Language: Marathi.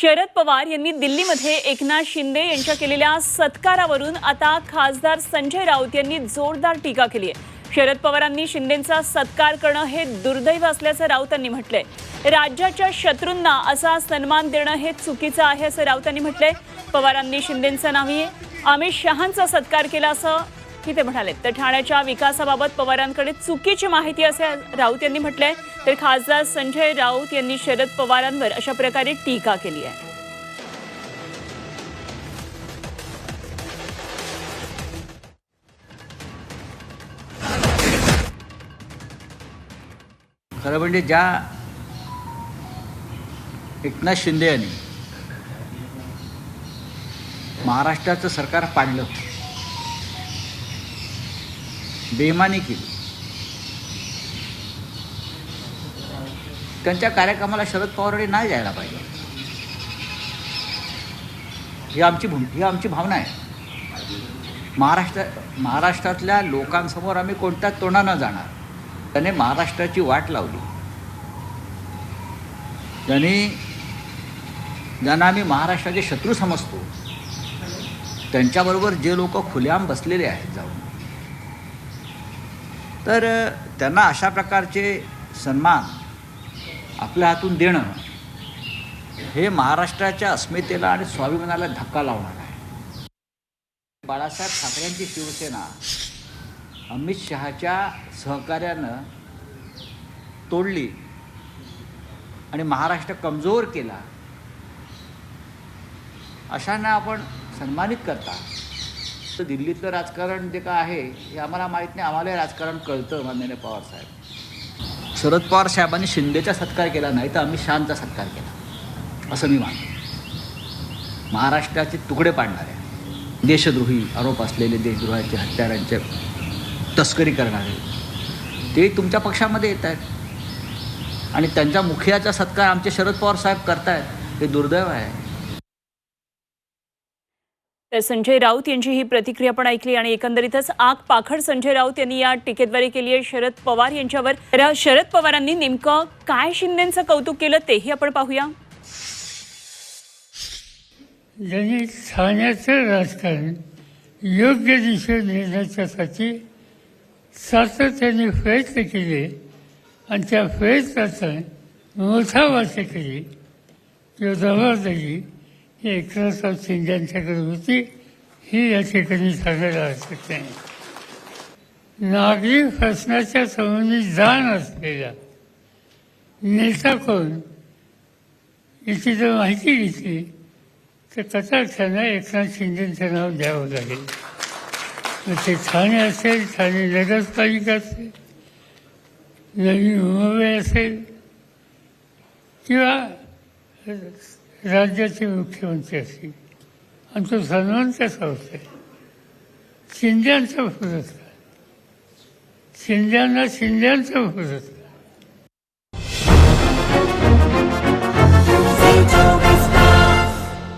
शरद पवार यांनी दिल्लीमध्ये एकनाथ शिंदे यांच्या केलेल्या सत्कारावरून आता खासदार संजय राऊत यांनी जोरदार टीका केली आहे. शरद पवारांनी शिंदेचा सत्कार करणं हे दुर्दैव असल्याचं राऊतांनी म्हटलंय. राज्याच्या शत्रूंना असा सन्मान देणं हे चुकीचं आहे असं राऊतांनी म्हटलंय. पवारांनी शिंदेचं नावी अमित शहांचा सत्कार केला असं की ते म्हणाले. तर ठाण्याच्या विकासाबाबत पवारांकडे चुकीची माहिती असे राऊत यांनी म्हटलंय. तर खासदार संजय राऊत यांनी शरद पवारांवर अशा प्रकारे टीका केली आहे. खरं म्हणजे ज्या एकनाथ शिंदे यांनी महाराष्ट्राचं सरकार पाडलं बेमानी केली. त्यांच्या कार्यक्रमाला शरद पवारांनी नाही जायला पाहिजे. ही आमची भूम ही आमची भावना आहे. महाराष्ट्र महाराष्ट्रातल्या लोकांसमोर आम्ही कोणत्या तोंडानं जाणार? त्याने महाराष्ट्राची वाट लावली. त्यांनी ज्यांना आम्ही महाराष्ट्राचे शत्रू समजतो त्यांच्याबरोबर जे लोक खुलेआम बसलेले आहेत जाऊन. तर त्यांना अशा प्रकारचे सन्मान आपल्या हातून देणं हे महाराष्ट्राच्या अस्मितेला आणि स्वाभिमानाला धक्का लावणार आहे. बाळासाहेब ठाकरेंची शिवसेना अमित शहाच्या सहकार्यानं तोडली आणि महाराष्ट्र कमजोर केला अशांना आपण सन्मानित करता. तर दिल्लीतलं राजकारण जे का आहे हे आम्हाला माहीत नाही आम्हालाही राजकारण कळतं माननीय पवारसाहेब शरद पवार साहेबांनी शिंदेचा सत्कार केला नाही तर अमित शहांचा सत्कार केला. असं मी मानतो. महाराष्ट्राचे तुकडे पाडणारे देशद्रोही आरोप असलेले देशद्रोहाचे हत्यारांचे तस्करी करणारे ते तुमच्या पक्षामध्ये येत आहेत. आणि त्यांच्या मुखियाचा सत्कार आमचे शरद पवार साहेब करतायत हे दुर्दैव आहे. तर संजय राऊत यांची ही प्रतिक्रिया पण ऐकली आणि एकंदरीतच आग पाखड संजय राऊत यांनी या टीकेद्वारे केली आहे. शरद पवार यांच्यावर. तर शरद पवारांनी नेमकं काय शिंदेचं कौतुक केलं तेही आपण पाहूया. ज्यांनी ठाण्याचं राजकारण योग्य दिशेने नेण्याच्यासाठी सातत्याने प्रयत्न केले आणि त्या प्रयत्नाचा मोठा वाटा केली. किंवा जबाबदारी एकनाथराव शिंदे यांच्याकडे होती. ही या ठिकाणी सांगायला हरकत नाही. नागरी प्रश्नाच्या संबंधी जाण असलेला नेता कोण याची जर माहिती घेतली तर कटाक्षानं एकनाथ शिंदेचं नाव द्यावं लागेल. मग ते ठाणे असेल ठाणे नगरपालिका असेल नवी मुंबई असेल किंवा राज्याचे मुख्यमंत्री असतील. आमचा सन्मान कसा होतोय शिंद्यांचा पुरस्कार शिंद्यांना शिंद्यांचा पुरस्कार